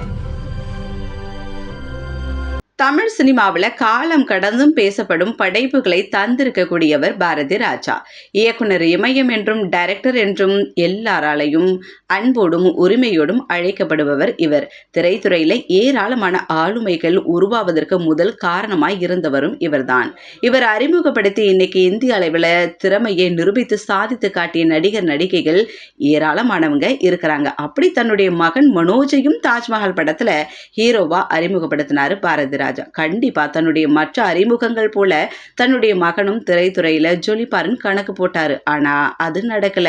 Thank you. Tamil சினிமாவில் காலம் கடந்தும் பேசப்படும் படைப்புகளை தந்திருக்கக்கூடியவர் பாரதி ராஜா. இயக்குனர் இமயம் என்றும் டைரக்டர் என்றும் எல்லாராலையும் அன்போடும் உரிமையோடும் அழைக்கப்படுபவர் இவர். திரைத்துறையில் ஏராளமான ஆளுமைகள் உருவாவதற்கு முதல் காரணமாய் இருந்தவரும் இவர்தான். இவர் அறிமுகப்படுத்தி இன்னைக்கு இந்திய அளவில் திறமையை நிரூபித்து சாதித்து காட்டிய நடிகர் நடிகைகள் ஏராளமானவங்க இருக்கிறாங்க. அப்படி தன்னுடைய மகன் மனோஜையும் தாஜ்மஹால் படத்தில் ஹீரோவா அறிமுகப்படுத்தினார் பாரதி ராஜா. கண்டிப்பா தன்னுடைய மற்ற அறிமுகங்கள் போல தன்னுடைய மகனும் திரைத்துறையில ஜொலிப்பாருன்னு கணக்கு போட்டாரு. ஆனா அது நடக்கல.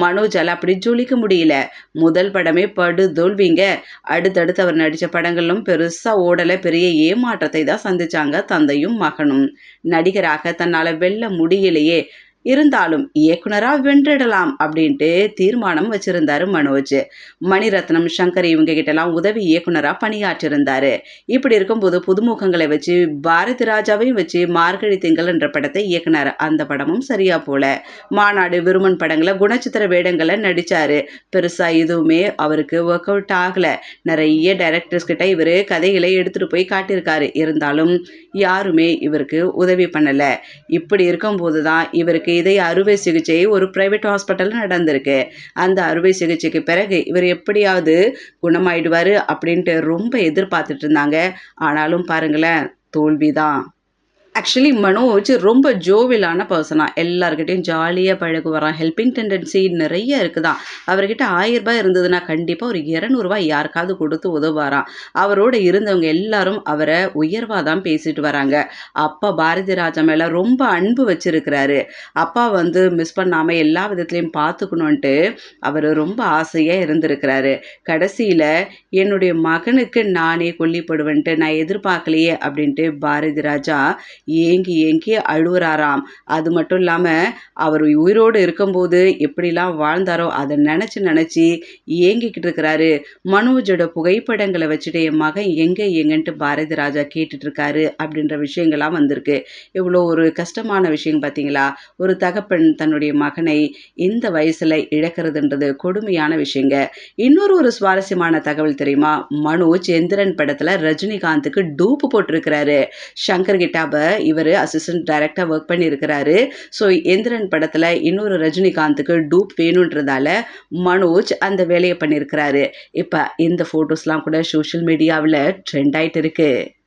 மனோஜால் அப்படி ஜொலிக்க முடியல. முதல் படமே படு தோல்விங்க. அடுத்தடுத்து அவர் நடித்த படங்களும் பெருசா ஓடல. பெரிய ஏமாற்றத்தை தான் சந்திச்சாங்க தந்தையும் மகனும். நடிகராக தன்னால வெல்ல முடியலையே. இருந்தாலும் இயக்குனரா வென்றிடலாம் அப்படின்ட்டு தீர்மானம் வச்சிருந்தாரு மனோஜ். மணிரத்னம் சங்கர் இவங்க கிட்டலாம் உதவி இயக்குனரா பணியாற்றிருந்தாரு. இப்படி இருக்கும்போது புதுமுகங்களை வச்சு பாரதி ராஜாவையும் வச்சு மார்கழி திங்கள் என்ற படத்தை இயக்குனார். அந்த படமும் சரியா போல. மாநாடு விருமன் படங்களை குணச்சித்திர வேடங்களை நடிச்சாரு. பெருசா எதுவுமே அவருக்கு ஒர்க் அவுட் ஆகல. நிறைய டைரக்டர்ஸ் கிட்ட இவர் கதைகளை எடுத்துட்டு போய் காட்டியிருக்காரு. இருந்தாலும் யாருமே இவருக்கு உதவி பண்ணல. இப்படி இருக்கும்போது தான் இவருக்கு இதய அறுவை சிகிச்சை ஒரு பிரைவேட் ஹாஸ்பிட்டலில் நடந்திருக்கு. அந்த அறுவை சிகிச்சைக்கு பிறகு இவர் எப்படியாவது குணமாயிடுவார் அப்படின்ட்டு ரொம்ப எதிர்பார்த்துட்டு இருந்தாங்க. ஆனாலும் பாருங்களேன் தோல்விதான். ஆக்சுவலி மனோஜ் ரொம்ப ஜோவிலான பர்சனாக எல்லாருக்கிட்டையும் ஜாலியாக பழகுவாராம் ஹெல்பிங் டெண்டன்சி நிறைய இருக்குதான் அவர்கிட்ட ஆயிரம் ரூபாய் இருந்ததுன்னா கண்டிப்பாக ஒரு இரநூறுபா யாருக்காவது கொடுத்து உதவுவாராம். அவரோட இருந்தவங்க எல்லாரும் அவரை உயர்வாக தான் பேசிட்டு வராங்க. அப்பா பாரதி ராஜா மேலே ரொம்ப அன்பு வச்சிருக்கிறாரு. அப்பா வந்து மிஸ் பண்ணாமல் எல்லா விதத்துலையும் பார்த்துக்கணுன்ட்டு அவர் ரொம்ப ஆசையாக இருந்திருக்கிறாரு. கடைசியில் என்னுடைய மகனுக்கு நானே கொல்லிப்படுவேன்ட்டு நான் எதிர்பார்க்கலையே அப்படின்ட்டு பாரதி ராஜா ஏங்கி ஏங்கி அழுவுறாராம். அது மட்டும் இல்லாமல் அவர் உயிரோடு இருக்கும்போது எப்படிலாம் வாழ்ந்தாரோ அதை நினச்சி நினச்சி ஏங்கிக்கிட்டு இருக்கிறாரு. மனோஜோட புகைப்படங்களை வச்சுட்டு என் மகன் எங்கே எங்கன்ட்டு பாரதி ராஜா கேட்டுட்ருக்காரு அப்படின்ற விஷயங்கள்லாம் வந்திருக்கு. இவ்வளோ ஒரு கஷ்டமான விஷயம் பார்த்தீங்களா? ஒரு தகப்பன் தன்னுடைய மகனை இந்த வயசில் இழக்கிறதுன்றது கொடுமையான விஷயங்க. இன்னொரு ஒரு சுவாரஸ்யமான தகவல் தெரியுமா? மனோஜ் எந்திரன் படத்தில் ரஜினிகாந்துக்கு டூப்பு போட்டிருக்கிறாரு. சங்கர் கிட்டாப இவர் அசிஸ்டன்ட் டைரக்டாக ஒர்க் பண்ணியிருக்கிறாரு. ஸோ எந்திரன் படத்தில் இன்னொரு ரஜினிகாந்துக்கு டூப் வேணுன்றதால மனோஜ் அந்த வேலையை பண்ணியிருக்கிறாரு. இப்போ இந்த ஃபோட்டோஸ்லாம் கூட சோஷியல் மீடியாவில் ட்ரெண்ட் ஆயிட்டு இருக்கு.